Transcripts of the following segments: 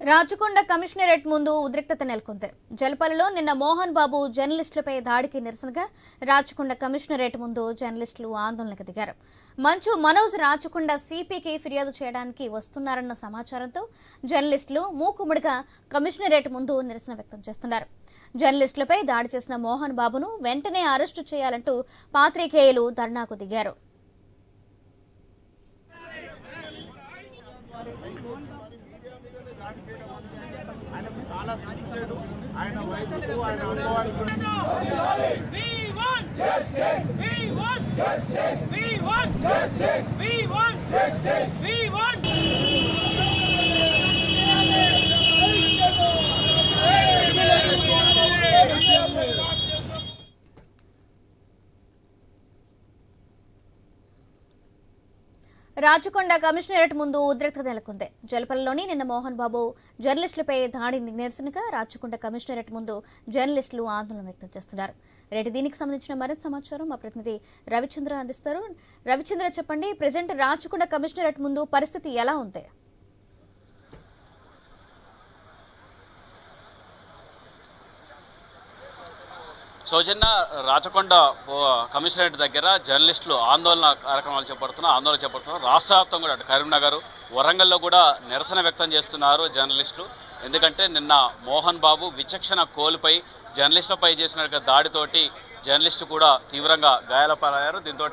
Rachakonda commissionerate ముందు ఉద్రిక్తత నెలకొంది. జలపల్లిలో నిన్న మోహన్ బాబు జర్నలిస్టులపై దాడికి నిరసనగా రాచకొండ కమిషనరేట్ ముందు జర్నలిస్టులు ఆందోళనకు దిగారు. మంచు మనోజ్ రాచకొండ సిపికి ఫిర్యాదు చేయడానికి వస్తున్నారన్న సమాచారంతో జర్నలిస్టులు మూకుముడిగా కమిషనరేట్ ముందు నిరసన వ్యక్తం చేస్తున్నారు. జర్నలిస్టులపై దాడి చేసిన మోహన్ బాబును వెంటనే అరెస్టు చేయాలంటూ పాత్రికేయులు ధర్నాకు దిగారు. We want justice. We want justice. We want justice. We want justice. We want. Rachakonda commissionerate ముందు ఉద్రిక్తత నెలకొంది. జలపల్లిలోని నిన్న మోహన్ బాబు జర్నలిస్టులపై దాడి నిరసనగా రాచకొండ కమిషనరేట్ ముందు జర్నలిస్టులు ఆందోళన వ్యక్తం చేస్తున్నారు. రేటు దీనికి సంబంధించిన మరింత సమాచారం మా ప్రతినిధి రవిచంద్ర అందిస్తారు. రవిచంద్ర చెప్పండి ప్రజెంట్ రాచకొండ కమిషనరేట్ ముందు పరిస్థితి ఎలా ఉంది? సౌజన్య రాచకొండ కమిషనరేట్ దగ్గర జర్నలిస్టులు ఆందోళన కార్యక్రమాలు చేపడుతున్నారు ఆందోళన చేపడుతున్నారు రాష్ట్ర వ్యాప్తం కూడా అటు కరీంనగర్ వరంగల్లో కూడా నిరసన వ్యక్తం చేస్తున్నారు జర్నలిస్టులు. ఎందుకంటే నిన్న మోహన్ బాబు విచక్షణ కోల్పై జర్నలిస్టులపై చేసిన దాడితోటి జర్నలిస్టు కూడా తీవ్రంగా గాయాలపాలయ్యారు. దీంతో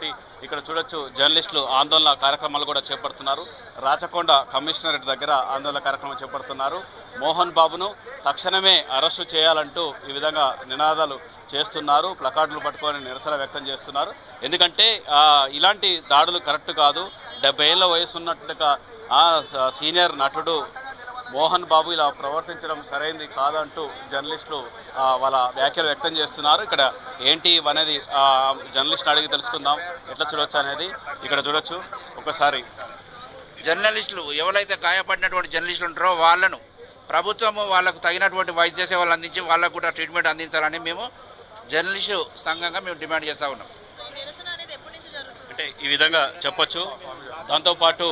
ఇక్కడ చూడొచ్చు జర్నలిస్టులు ఆందోళన కార్యక్రమాలు కూడా చేపడుతున్నారు. రాచకొండ కమిషనరేట్ దగ్గర ఆందోళన కార్యక్రమం చేపడుతున్నారు. మోహన్ బాబును తక్షణమే అరెస్టు చేయాలంటూ ఈ విధంగా నినాదాలు చేస్తున్నారు. ప్లకార్డులు పట్టుకొని నిరసన వ్యక్తం చేస్తున్నారు. ఎందుకంటే ఇలాంటి దాడులు కరెక్ట్ కాదు. డెబ్బై ఏళ్ళ వయసు ఉన్నట్టుగా ఆ సీనియర్ నటుడు మోహన్ బాబు ఇలా ప్రవర్తించడం సరైంది కాదంటూ జర్నలిస్టులు వాళ్ళ వ్యాఖ్యలు వ్యక్తం చేస్తున్నారు. ఇక్కడ ఏంటి అనేది జర్నలిస్ట్ని జర్నలిస్ట్ అడిగి తెలుసుకుందాం. ఎట్లా చూడొచ్చు అనేది ఇక్కడ చూడొచ్చు. ఒకసారి. జర్నలిస్టులు ఎవరైతే గాయపడినటువంటి జర్నలిస్టులు ఉంటారో వాళ్ళను ప్రభుత్వము వాళ్ళకు తగినటువంటి వైద్య సేవలు అందించి వాళ్ళకు కూడా ట్రీట్మెంట్ అందించాలని మేము జర్నలిస్టు సంఘంగా మేము డిమాండ్ చేస్తూ ఉన్నాం నిరసన అనేది ఎప్పటి నుంచి జరుగుతుంది అంటే ఈ విధంగా చెప్పొచ్చు. దాంతోపాటు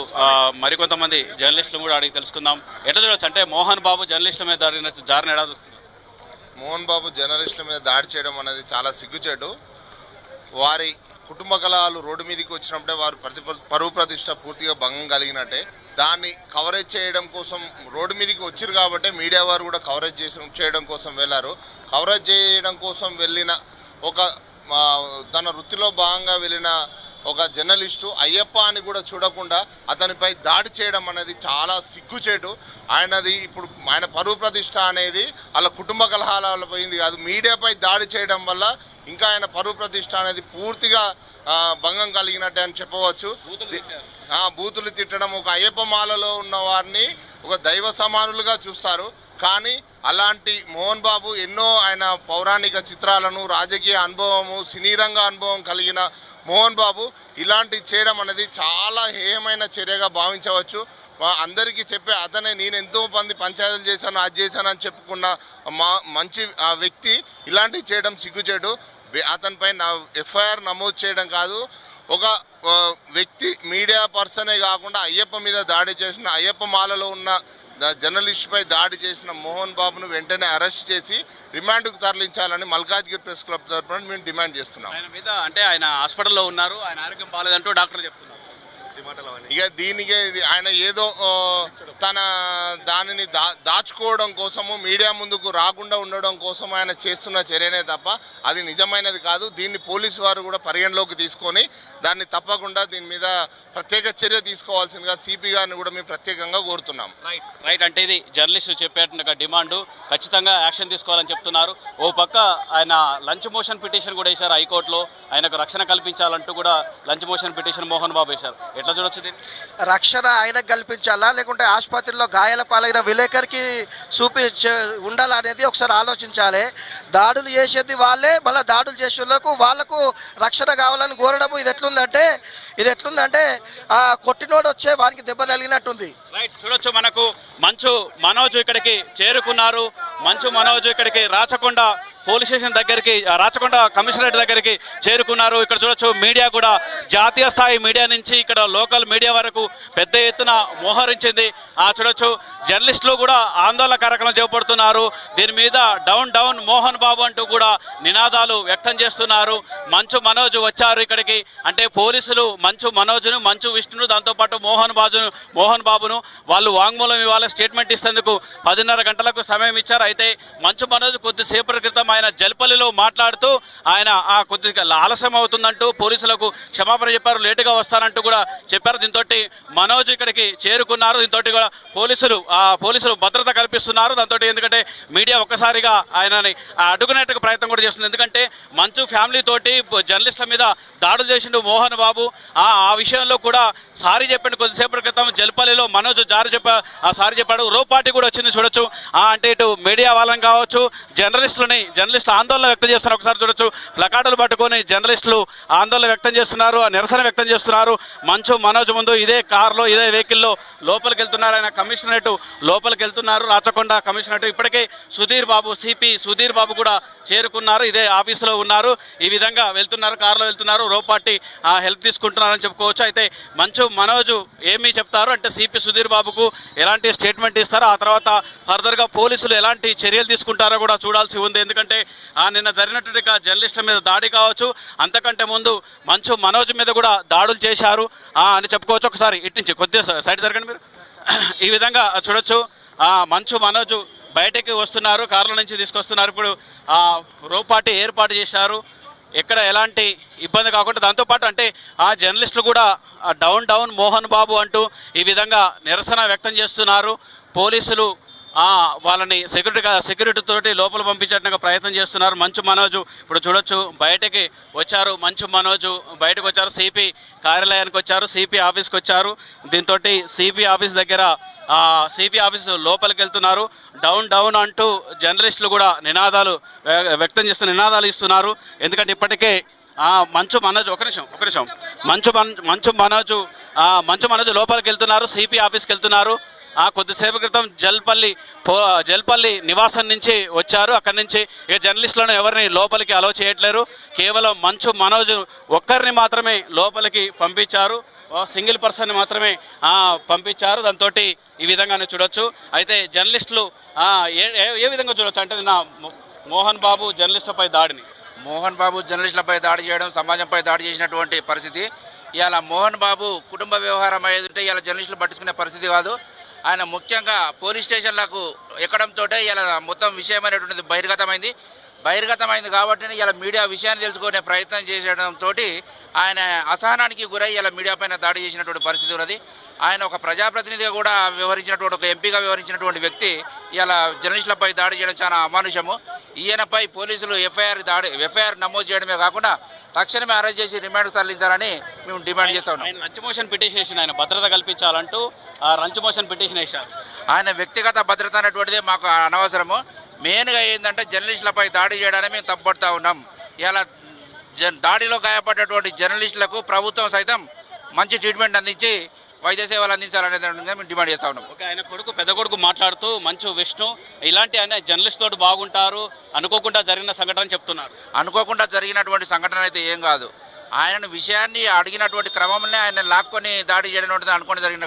మరికొంతమంది జర్నలిస్టులు కూడా అడిగి తెలుసుకుందాం. ఎట్లా చూడొచ్చు? అంటే మోహన్ బాబు జర్నలిస్టుల మీద దాడిన జారిన ఎలా చూస్తున్నారు? మోహన్ బాబు జర్నలిస్టుల మీద దాడి చేయడం అనేది చాలా సిగ్గుచేటు. వారి కుటుంబ కళాలు రోడ్డు మీదకి వచ్చినప్పుడే వారు ప్రతి పరువు ప్రతిష్ట పూర్తిగా భంగం కలిగినట్టే. దాన్ని కవరేజ్ చేయడం కోసం రోడ్డు మీదకి వచ్చారు కాబట్టి మీడియా వారు కూడా కవరేజ్ చేసి చేయడం కోసం వెళ్ళారు. కవరేజ్ చేయడం కోసం వెళ్ళిన ఒక తన వృత్తిలో భాగంగా వెళ్ళిన ఒక జర్నలిస్టు అయ్యప్ప అని కూడా చూడకుండా అతనిపై దాడి చేయడం అనేది చాలా సిగ్గుచేటు. ఆయనది ఇప్పుడు ఆయన పరువు ప్రతిష్ట అనేది వాళ్ళ కుటుంబ కలహాల పోయింది కాదు. మీడియాపై దాడి చేయడం వల్ల ఇంకా ఆయన పరువు ప్రతిష్ట అనేది పూర్తిగా భంగం కలిగినట్టే అని చెప్పవచ్చు. బూతులు తిట్టడం ఒక అయ్యప్ప మాలలో ఉన్న వారిని ఒక దైవ సమానులుగా చూస్తారు. కానీ అలాంటి మోహన్ బాబు ఎన్నో ఆయన పౌరాణిక చిత్రాలను రాజకీయ అనుభవము సినీ రంగ అనుభవం కలిగిన మోహన్ బాబు ఇలాంటి చేయడం అనేది చాలా హేయమైన చర్యగా భావించవచ్చు. అందరికీ చెప్పే అతనే నేను ఎంతో మంది పంచాయతీలు చేశాను అది చేశాను అని చెప్పుకున్న మా మంచి ఆ వ్యక్తి ఇలాంటివి చేయడం సిగ్గుచేటు. అతనిపై నా ఎఫ్ఐఆర్ నమోదు చేయడం కాదు. ఒక వ్యక్తి మీడియా పర్సనే కాకుండా అయ్యప్ప మీద దాడి చేసిన అయ్యప్ప మాలలో ఉన్న ద- జర్నలిస్ట్పై దాడి చేసిన మోహన్ బాబును వెంటనే అరెస్ట్ చేసి రిమాండ్కు తరలించాలని మల్కాజ్గిరి ప్రెస్ క్లబ్ తరఫున మేము డిమాండ్ చేస్తున్నాం. ఆయన మీద అంటే ఆయన హాస్పిటల్లో ఉన్నారు ఆయన ఆరోగ్యం బాగాలేదంటూ డాక్టర్ చెప్తున్నారు. ఇక దీనికి ఇది ఆయన ఏదో తన దానిని దా దాచుకోవడం కోసము మీడియా ముందుకు రాకుండా ఉండడం కోసం ఆయన చేస్తున్న చర్యనే తప్ప అది నిజమైనది కాదు. దీన్ని పోలీసు వారు కూడా పరిగణలోకి తీసుకొని దాన్ని తప్పకుండా దీని మీద ప్రత్యేక చర్య తీసుకోవాల్సిందిగా సిపి గారిని కూడా మేము ప్రత్యేకంగా కోరుతున్నాం. రైట్ రైట్ అంటే ఇది జర్నలిస్టులు చెప్పేటట్టుగా డిమాండ్. ఖచ్చితంగా యాక్షన్ తీసుకోవాలని చెప్తున్నారు. ఓ పక్క ఆయన లంచ్ మోషన్ పిటిషన్ కూడా వేశారు హైకోర్టులో. ఆయనకు రక్షణ కల్పించాలంటూ కూడా lunch motion petition Mohan Babu వేశారు. ఎట్లా చూడొచ్చు దీన్ని రక్షణ ఆయనకు కల్పించాలా? లేకుంటే ఆసుపత్రిలో గాయాల పాలైన విలేకరికి చూపి ఉండాలా అనేది ఒకసారి ఆలోచించాలి. దాడులు చేసేది వాళ్ళే మళ్ళీ దాడులు చేసేందుకు వాళ్ళకు రక్షణ కావాలని కోరడము ఇది ఎట్లుందంటే ఇది ఎట్లుందంటే ఆ కొట్టినోడు వచ్చే వానికి దెబ్బ తగిలినట్టుంది. రైట్ చూడొచ్చు మనకు మంచు మనోజ్ ఇక్కడికి చేరుకున్నారు. మంచు మనోజ్ ఇక్కడికి రాచకొండ పోలీస్ స్టేషన్ దగ్గరికి రాచకొండ కమిషనరేట్ దగ్గరికి చేరుకున్నారు. ఇక్కడ చూడొచ్చు మీడియా కూడా జాతీయ స్థాయి మీడియా నుంచి ఇక్కడ లోకల్ మీడియా వరకు పెద్ద ఎత్తున మోహరించింది. ఆ చూడొచ్చు జర్నలిస్టులు కూడా ఆందోళన కార్యక్రమం చేపడుతున్నారు. దీని మీద డౌన్ డౌన్ మోహన్ బాబు అంటూ కూడా నినాదాలు వ్యక్తం చేస్తున్నారు. మంచు మనోజ్ వచ్చారు ఇక్కడికి. అంటే పోలీసులు మంచు మనోజ్ను మంచు విష్ణును దాంతోపాటు మోహన్ బాజును మోహన్ బాబును వాళ్ళు వాంగ్మూలం ఇవాళ స్టేట్మెంట్ ఇస్తేందుకు పదిన్నర గంటలకు సమయం ఇచ్చారు. అయితే మంచు మనోజ్ కొద్దిసేపటి క్రితం ఆయన జల్పల్లిలో మాట్లాడుతూ ఆయన ఆ కొద్దిగా ఆలస్యం అవుతుందంటూ పోలీసులకు క్షమాపణ చెప్పారు లేటుగా వస్తారంటూ కూడా చెప్పారు. దీంతో మనోజ్ ఇక్కడికి చేరుకున్నారు. దీంతో కూడా పోలీసులు ఆ పోలీసులు భద్రత కల్పిస్తున్నారు. దాంతో ఎందుకంటే మీడియా ఒక్కసారిగా ఆయనని అడ్డుకునేట్టుకు ప్రయత్నం కూడా చేస్తుంది. ఎందుకంటే మంచు ఫ్యామిలీ తోటి జర్నలిస్టుల మీద దాడులు చేసిండు మోహన్ బాబు. ఆ విషయంలో కూడా సారీ చెప్పండి కొద్దిసేపటి క్రితం జల్పల్లిలో మనోజ్ జారి చెప్ప సారీ చెప్పాడు. రో పార్టీ కూడా వచ్చింది చూడొచ్చు. అంటే ఇటు మీడియా వాళ్ళని కావచ్చు జర్నలిస్టులని జర్నలిస్టులు ఆందోళన వ్యక్తం చేస్తున్నారు. ఒకసారి చూడొచ్చు. ప్లకార్డులు పట్టుకొని జర్నలిస్టులు ఆందోళన వ్యక్తం చేస్తున్నారు. ఆ నిరసన వ్యక్తం చేస్తున్నారు. మంచు మనోజ్ ముందు ఇదే కారులో ఇదే వెహికల్లో లోపలికి వెళ్తున్నారు ఆయన కమిషనరేట్ లోపలికి వెళ్తున్నారు రాచకొండ కమిషనరేట్. ఇప్పటికే సుధీర్ బాబు సిపి సుధీర్ బాబు కూడా చేరుకున్నారు. ఇదే ఆఫీసులో ఉన్నారు. ఈ విధంగా వెళ్తున్నారు. కారులో వెళ్తున్నారు. రోపార్టీ ఆ, హెల్ప్ తీసుకుంటున్నారని చెప్పుకోవచ్చు. అయితే మంచు మనోజ్ ఏమి చెప్తారు? అంటే సిపి సుధీర్ బాబుకు ఎలాంటి స్టేట్మెంట్ ఇస్తారో ఆ తర్వాత ఫర్దర్గా పోలీసులు ఎలాంటి చర్యలు తీసుకుంటారో కూడా చూడాల్సి ఉంది. ఎందుకంటే ఆ నిన్న జరిగినటువంటి జర్నలిస్టుల మీద దాడి కావచ్చు అంతకంటే ముందు మంచు మనోజ్ మీద కూడా దాడులు చేశారు. అని చెప్పుకోవచ్చు. ఒకసారి ఇటు నుంచి కొద్దిగా సైడ్ జరగండి మీరు. ఈ విధంగా చూడొచ్చు. ఆ, మంచు మనోజు బయటకి వస్తున్నారు కార్ల నుంచి తీసుకొస్తున్నారు. ఇప్పుడు ఆ, రోపాటి ఏర్పాటు చేశారు. ఎక్కడ ఎలాంటి ఇబ్బంది కాకుండా దాంతోపాటు అంటే ఆ జర్నలిస్టులు కూడా డౌన్ డౌన్ మోహన్ బాబు అంటూ ఈ విధంగా నిరసన వ్యక్తం చేస్తున్నారు. పోలీసులు వాళ్ళని సెక్యూరిటీ సెక్యూరిటీ తోటి లోపల పంపించడానికి ప్రయత్నం చేస్తున్నారు. మంచు మనోజు ఇప్పుడు చూడొచ్చు బయటకి వచ్చారు. మంచు మనోజు బయటకు వచ్చారు. సిపి కార్యాలయానికి వచ్చారు. సిపి ఆఫీస్కి వచ్చారు. దీంతో సిపి ఆఫీస్ దగ్గర సిపి ఆఫీస్ లోపలికి వెళ్తున్నారు. డౌన్ డౌన్ అంటూ జర్నలిస్టులు కూడా నినాదాలు వ్య- వ్యక్తం చేస్తూ నినాదాలు ఇస్తున్నారు. ఎందుకంటే ఇప్పటికే మంచు మనోజ్ ఒక నిమిషం ఒక నిమిషం. మంచు మన్- మంచు మనోజు మంచు మనోజు లోపలికి వెళ్తున్నారు. సిపి ఆఫీస్కి వెళ్తున్నారు. ఆ కొద్దిసేపు క్రితం జల్పల్లి పో జల్పల్లి నివాసం నుంచి వచ్చారు. అక్కడి నుంచి ఇక జర్నలిస్టులను ఎవరిని లోపలికి అలో చేయట్లేరు. కేవలం మంచు మనోజ్ ఒక్కరిని మాత్రమే లోపలికి పంపించారు. సింగిల్ పర్సన్ మాత్రమే పంపించారు. దాంతో ఈ విధంగానే చూడొచ్చు. అయితే జర్నలిస్టులు ఏ ఏ- విధంగా చూడొచ్చు? అంటే నా మోహన్ బాబు జర్నలిస్టులపై దాడిని. మోహన్ బాబు జర్నలిస్టులపై దాడి చేయడం సమాజంపై దాడి చేసినటువంటి పరిస్థితి. ఇవాళ మోహన్ బాబు కుటుంబ వ్యవహారం అయ్యేది ఉంటే ఇవాళ జర్నలిస్టులు పట్టించుకునే పరిస్థితి కాదు. ఆయన ముఖ్యంగా పోలీస్ స్టేషన్లకు ఎక్కడంతో ఇలా మొత్తం విషయం అనేటువంటిది బహిర్గతమైంది. బహిర్గతమైంది కాబట్టి ఇలా మీడియా విషయాన్ని తెలుసుకునే ప్రయత్నం చేసడంతో ఆయన అసహనానికి గురై ఇలా మీడియా పైన దాడి చేసినటువంటి పరిస్థితి ఉన్నది. ఆయన ఒక ప్రజాప్రతినిధిగా కూడా వ్యవహరించినటువంటి ఒక ఎంపీగా వ్యవహరించినటువంటి వ్యక్తి ఇలా జర్నలిస్టులపై దాడి చేయడం చాలా అమానుషము. ఈయనపై పోలీసులు ఎఫ్ఐఆర్ దాడి ఎఫ్ఐఆర్ నమోదు చేయడమే కాకుండా తక్షణమే అరెస్ట్ చేసి రిమాండ్కు తరలించాలని మేము డిమాండ్ చేస్తా ఉన్నాం. ఆయన రంచ్ మోషన్ పిటిషన్ వేసిన ఆయన భద్రత కల్పించాలంటూ ఆ రంచ్ మోషన్ పిటిషన్ వేశారు. ఆయన వ్యక్తిగత భద్రత అనేటువంటిది మాకు అనవసరము. మెయిన్గా ఏంటంటే జర్నలిస్టులపై దాడి చేయడానికి మేము తప్పుపడుతూ ఉన్నాం. ఇలా జన్ దాడిలో గాయపడ్డటువంటి జర్నలిస్టులకు ప్రభుత్వం సైతం మంచి ట్రీట్మెంట్ అందించి వైద్య సేవలు అందించాలనే దాని మీద మేము డిమాండ్ చేస్తూ ఉన్నాం. ఓకే ఆయన కొడుకు పెద్ద కొడుకు మాట్లాడుతూ మంచు విష్ణు ఇలాంటి ఆయన జర్నలిస్ట్ తోటి బాగుంటారు అనుకోకుండా జరిగిన సంఘటన చెప్తున్నారు. అనుకోకుండా జరిగినటువంటి సంఘటన అయితే ఏం కాదు. ఆయన విషయాన్ని అడిగినటువంటి క్రమంలోనే ఆయన లాక్కొని దాడి చేయడం అనుకుని జరిగిన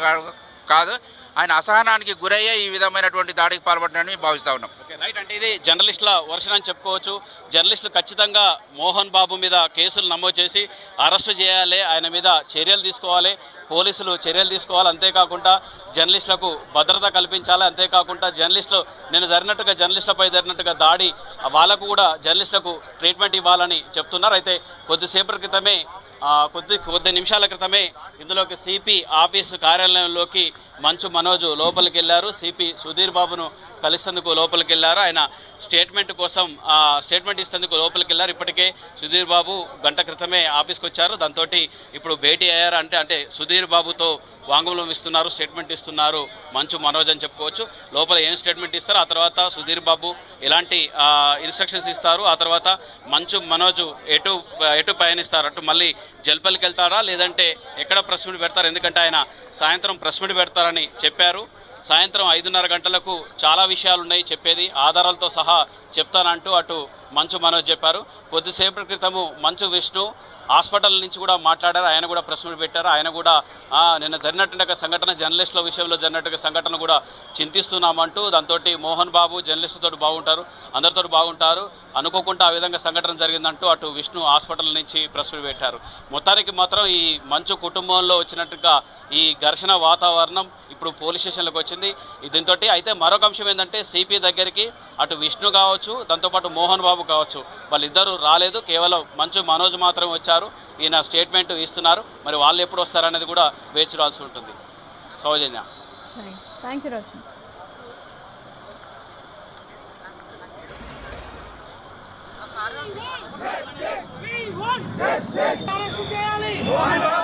కాదు. ఆయన అసహనానికి గురయ్యే ఈ విధమైనటువంటి దాడికి పాల్పడినని భావిస్తూ ఉన్నాం. రైట్. అంటే ఇది జర్నలిస్టుల వర్షన్ అని చెప్పుకోవచ్చు. జర్నలిస్టులు ఖచ్చితంగా మోహన్ బాబు మీద కేసులు నమోదు చేసి అరెస్ట్ చేయాలి ఆయన మీద చర్యలు తీసుకోవాలి పోలీసులు చర్యలు తీసుకోవాలి. అంతేకాకుండా జర్నలిస్టులకు భద్రత కల్పించాలి. అంతేకాకుండా జర్నలిస్టులు నేను జరిగినట్టుగా జర్నలిస్టులపై జరిగినట్టుగా దాడి వాళ్ళకు కూడా జర్నలిస్టులకు ట్రీట్మెంట్ ఇవ్వాలని చెప్తున్నారు. అయితే కొద్దిసేపటి క్రితమే కొద్ది కొద్ది నిమిషాల క్రితమే ఇందులోకి సిపి ఆఫీసు కార్యాలయంలోకి మంచు మనోజ్ లోపలికి వెళ్ళారు సిపి సుధీర్ బాబును కలిసేందుకు లోపలికి వెళ్ళారు ఆయన స్టేట్మెంట్ కోసం స్టేట్మెంట్ ఇస్తేందుకు లోపలికి వెళ్ళారు. ఇప్పటికే సుధీర్ బాబు గంట క్రితమే ఆఫీస్కి వచ్చారు. దాంతో ఇప్పుడు భేటీ అయ్యారు అంటే అంటే సుధీర్ బాబుతో వాంగ్మూలం ఇస్తున్నారు స్టేట్మెంట్ ఇస్తున్నారు మంచు మనోజ్ అని చెప్పుకోవచ్చు. లోపల ఏం స్టేట్మెంట్ ఇస్తారు ఆ తర్వాత సుధీర్ బాబు ఎలాంటి ఇన్స్ట్రక్షన్స్ ఇస్తారు ఆ తర్వాత మంచు మనోజ్ ఎటు ఎటు పయనిస్తారు? అటు మళ్ళీ జల్పల్లికి వెళ్తారా? లేదంటే ఎక్కడ ప్రెస్ మీట్ పెడతారు? ఎందుకంటే ఆయన సాయంత్రం ప్రెస్ మీట్ పెడతారని చెప్పారు. సాయంత్రం ఐదున్నర గంటలకు చాలా విషయాలు ఉన్నాయి చెప్పేది. ఆధారాలతో సహా చెప్తానంటూ అటు మంచు మనోజ్ చెప్పారు. కొద్దిసేపటి క్రితము మంచు విష్ణు హాస్పిటల్ నుంచి కూడా మాట్లాడారు. ఆయన కూడా ప్రెస్ మీట్ పెట్టారు. ఆయన కూడా నిన్న జరిగినటువంటి ఒక సంఘటన జర్నలిస్టుల విషయంలో జరిగినటువంటి సంఘటన కూడా చింతిస్తున్నామంటూ దాంతో మోహన్ బాబు జర్నలిస్టుతో బాగుంటారు అందరితో బాగుంటారు. అనుకోకుండా ఆ విధంగా సంఘటన జరిగిందంటూ అటు విష్ణు హాస్పిటల్ నుంచి ప్రెస్ మీట్ పెట్టారు. మొత్తానికి మాత్రం ఈ మంచు కుటుంబంలో వచ్చినట్టుగా ఈ ఘర్షణ వాతావరణం ఇప్పుడు పోలీస్ స్టేషన్లకు వచ్చింది. దీంతో అయితే మరొక అంశం ఏంటంటే సిపి దగ్గరికి అటు విష్ణు కావచ్చు దాంతోపాటు మోహన్ బాబు కావచ్చు. వాళ్ళిద్దరూ రాలేదు. కేవలం మంచు మనోజ్ మాత్రమే వచ్చారు. ఈయన స్టేట్మెంట్ ఇస్తున్నారు. మరి వాళ్ళు ఎప్పుడు వస్తారనేది కూడా వేచి చూడాల్సి ఉంటుంది. సౌజన్య. థ్యాంక్ యూ రోజు We want justice. Arrest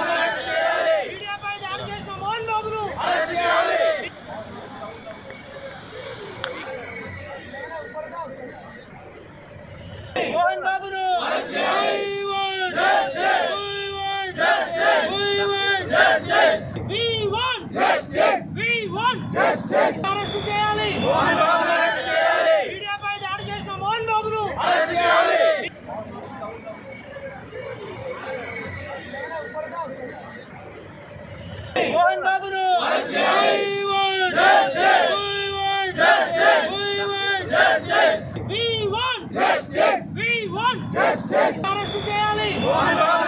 Mohan బాబును We want justice. We want justice. We want justice. We want justice. We want justice. Arrest చేయాలి మీడియాపై